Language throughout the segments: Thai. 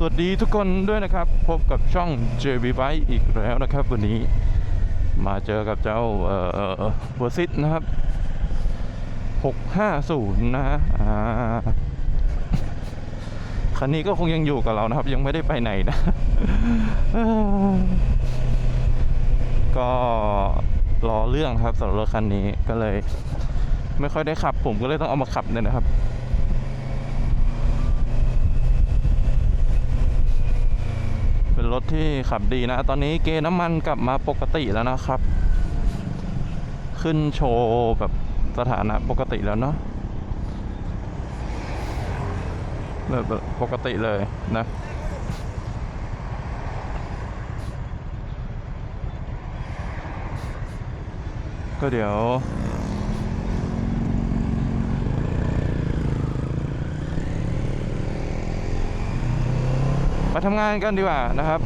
สวัสดีทุกคนด้วยนะครับ พบกับช่อง JB Bike อีกแล้วนะครับ วันนี้มาเจอกับเจ้าเอ่อเวอร์ซิตนะครับ 650 นะฮะคันนี้ก็คงยังอยู่กับเรานะครับ ยังไม่ได้ไปไหนนะ ก็รอเรื่องครับสำหรับรถคันนี้ก็เลย ไม่ค่อยได้ขับผมก็เลยต้องเอามาขับเนี่ยนะครับ เป็น รถที่ขับดีนะ ตอนนี้เกน้ำมันกลับมาปกติแล้วนะครับ ขึ้นโชว์แบบสถานะปกติแล้วเนาะแบบปกติเลยนะก็เดี๋ยว มาทำงานกันดีกว่านะครับ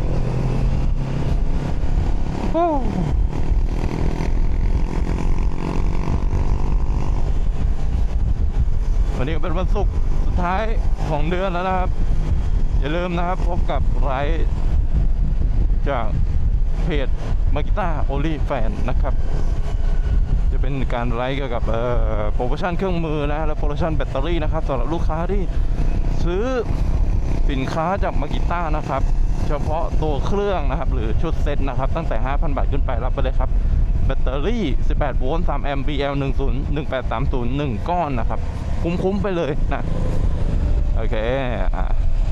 โอ้วันนี้ก็เป็นวันศุกร์สุดท้ายของเดือนแล้วนะครับ อย่าลืมนะครับพบกับไลฟ์จากเพจมากิต้าโอลี่แฟนนะครับ จะเป็นการไลฟ์เกี่ยวกับเอ่อโปรโมชั่นเครื่องมือนะ และโปรโมชั่นแบตเตอรี่นะครับสำหรับลูกค้าที่ซื้อ สินค้าจากมากิต้านะครับ เฉพาะตัวเครื่องนะครับ หรือชุดเซ็ตนะครับ ตั้งแต่ 5,000 บาทขึ้นไปรับไปเลยครับ แบตเตอรี่ 18 โวลต์ 3 แอมป์ BL 10 1830 1 ก้อนนะครับ คุ้มๆไปเลยนะ โอเคอะ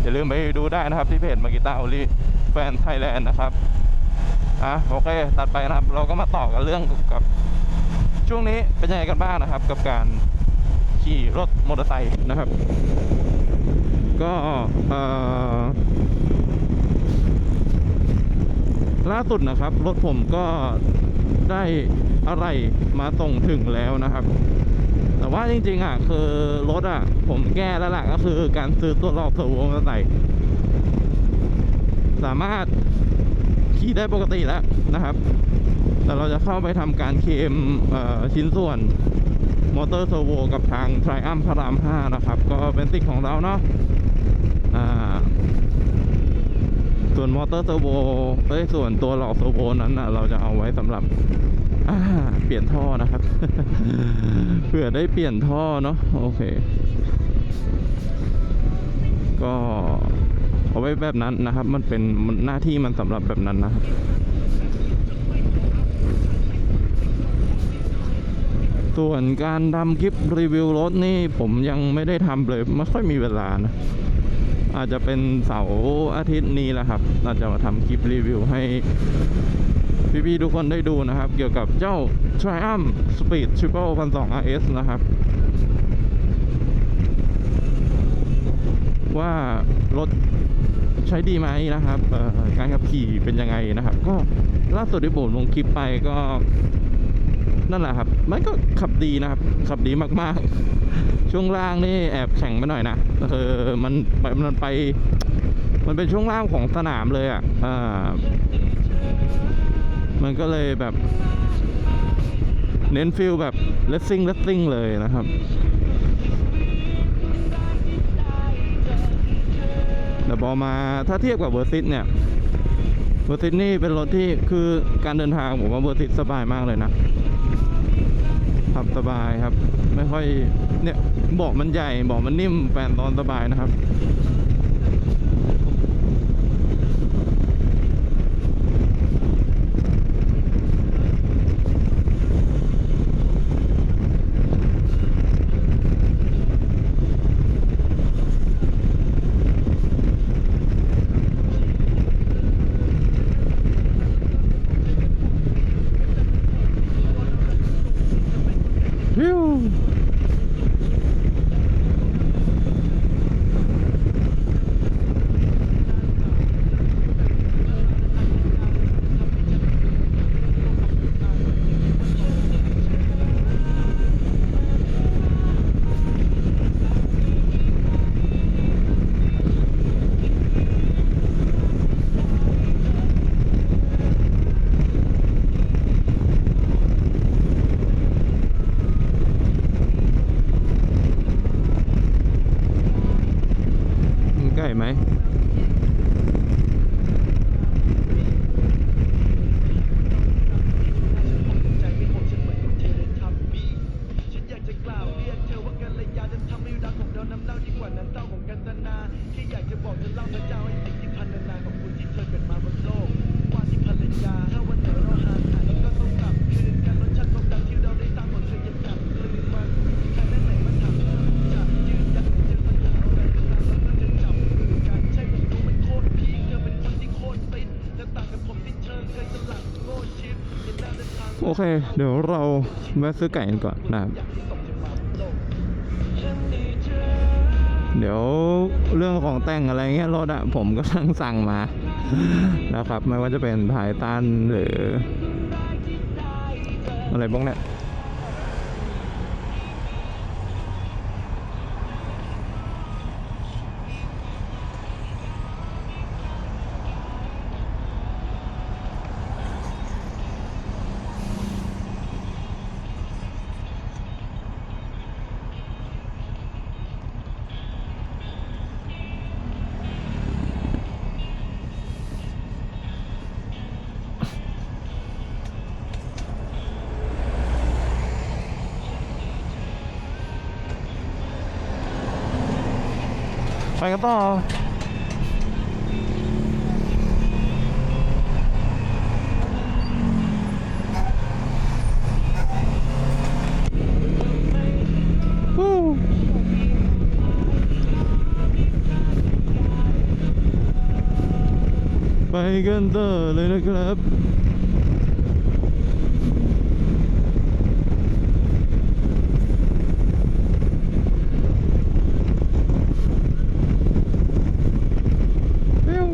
อย่าลืมไปดูได้นะครับที่เพจมากิต้าโอลี่แฟนไทยแลนด์นะครับอะโอเค ตัดไปนะครับ เราก็มาต่อกันเรื่องกับช่วงนี้เป็นยังไงกันบ้างนะครับ กับการขี่รถมอเตอร์ไซค์นะครับ ก็ล่าสุดนะครับ รถผมก็ได้อะไรมาส่งถึงแล้วนะครับ แต่ว่าจริงๆอะคือรถอะ ผมแก้แล้วล่ะก็คือการซื้อตัวรอบเทอร์โวมาใส่สามารถขี่ได้ปกติแล้วนะครับ แต่เราจะเข้าไปทำการเคมเชิ้นส่วน มอเตอร์เทอร์โวกับทาง t r i u m p พระราม 5 นะครับ ก็เป็นสิทธิ์ของเราเนาะอ่าส่วนมอเตอร์เทอร์โวเอ้ยส่วนตัวหลอกเทอร์โวนั้นนะเราจะเอาไว้สำหรับอ่าเปลี่ยนท่อนะครับเผื่อได้เปลี่ยนท่อเนาะโอเค ก็เอาไว้แบบนั้นนะครับ มันเป็นมันหน้าที่มันสำหรับแบบนั้นนะครับ ส่วนการทำคลิปรีวิวรถนี่ผมยังไม่ได้ทำเลยไม่ค่อยมีเวลานะอาจจะเป็นเสาร์อาทิตย์นี้แหละครับเราจะมาทำคลิปรีวิวให้พี่ๆทุกคนได้ดูนะครับ เกี่ยวกับเจ้า Triumph Speed Triple 1200 RS นะครับ ว่ารถใช้ดีไหมนะครับการขับขี่เป็นยังไงนะครับ ก็ล่าสุดที่ผมลงคลิปไปก็ นั่นแหละครับ มันก็ขับดีนะครับ ขับดีมากๆ ช่วงล่างนี่แอบแข็งไปหน่อยนะเออมันไปมันไป มันเป็นช่วงล่างของสนามเลยอะอ่ามันก็เลยแบบ เน้นฟิลแบบเลสซิ่งเลสซิ่งเลยนะครับแต่พอมาถ้าเทียบกับเวอร์ซิตเนี่ยเวอร์ซิตนี่เป็นรถที่คือการเดินทางผมว่าเวอร์ซิตสบายมากเลยนะ ขับสบายครับ ไม่ค่อยเนี่ยเบาะมันใหญ่เบาะมันนิ่มแฟนตอนสบายนะครับ วิวมันใกล้ไหม ใจไม่โหดฉันเหมือนกับเทเลทับบี้ฉันอยากจะกล่าวเรียกเธอว่ากัลยาจนทำให้รักของเราน้ำเน่ายิ่งกว่าน้ำเต้าของกันตนาแค่อยากจะบอกเธอเล่าพระเจ้าให้สิ่งที่พันนาของคุณที่เธอเกิดมาบนโลก ว่าที่ภรรยา ถ้าวันไหนเราห่างหายก็ต้องกลับคืนกันรสชาติความรักที่เราได้สร้างของเธอยังจับกลืนมันใครแม่ไหนมาถามเธอจะยืนยันเหมือนเจอปัญหาอะไรก็ตามแล้วก็จะจับมือกันใช่ผมรู้มันโคตรพีคเธอเป็นคนที่โคตรติดเธอต่างกับผมที่เธอเคยสลัดโง่ชิปเห็นหน้าเดินทาง โอ เคเดี๋ยวเราแวะซื้อไก่กันก่อนนะครับเดี๋ยวเรื่องของแต่งอะไรเงี้ยรถอะผมก็สั่งสั่งมานะครับ ไม่ว่าจะเป็นไทตันหรือ อะไรบ้างเนี่ย ไปกันต่อฮู้ไ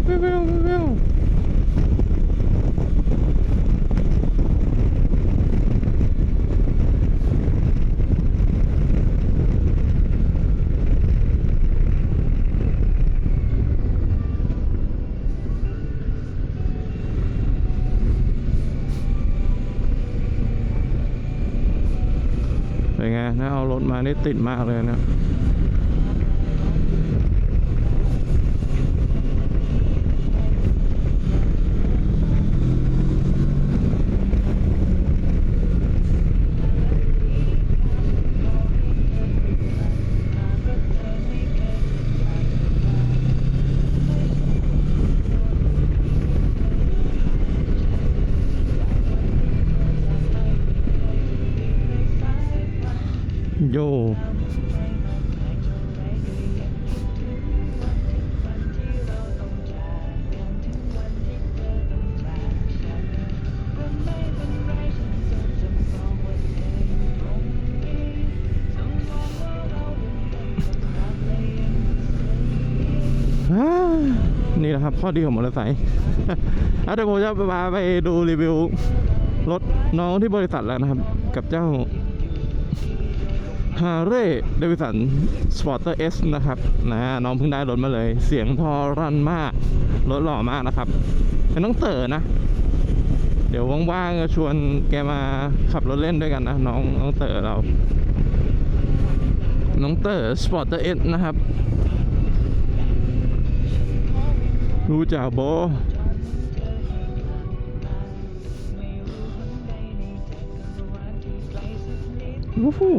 ปกันต่อเลยนะครับเปี้ยวเปี้ยววเปี้ยวเป็นไงนะเอารถมานี่ติดมากเลยนะ โย่นี่แหละครับข้อดีของมอเตอร์ไซค์อะเดี๋ยวผมจะพาไปดูรีวิวรถน้องที่บริษัทแล้วนะครับ กับเจ้า ฮาร์เร่เดวิสันสปอร์เตอร์เอสนะครับนะน้องเพิ่งได้รถมาเลย เสียงพอรันมาก รถหล่อมากนะครับ เป็นน้องเต๋อนะ เดี๋ยวว่างๆจะชวนแกมาขับรถเล่นด้วยกันนะ น้องน้องเต๋อเรา น้องเต๋อสปอร์เตอร์เอสนะครับ รู้จักโบวู้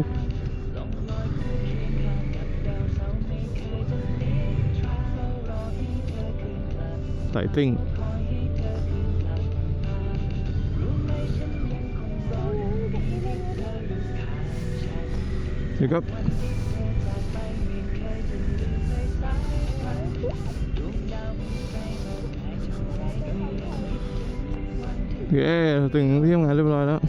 ฮู้ใส่ซิ่งนี่ครับโอเคถึงที่ทำงานเรียบร้อยแล้ว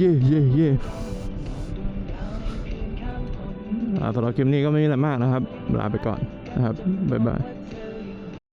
เย่เย่เย่สำหรับคลิปนี้ก็ไม่มีอะไรมากนะครับ ลาไปก่อนนะครับ บ๊ายบาย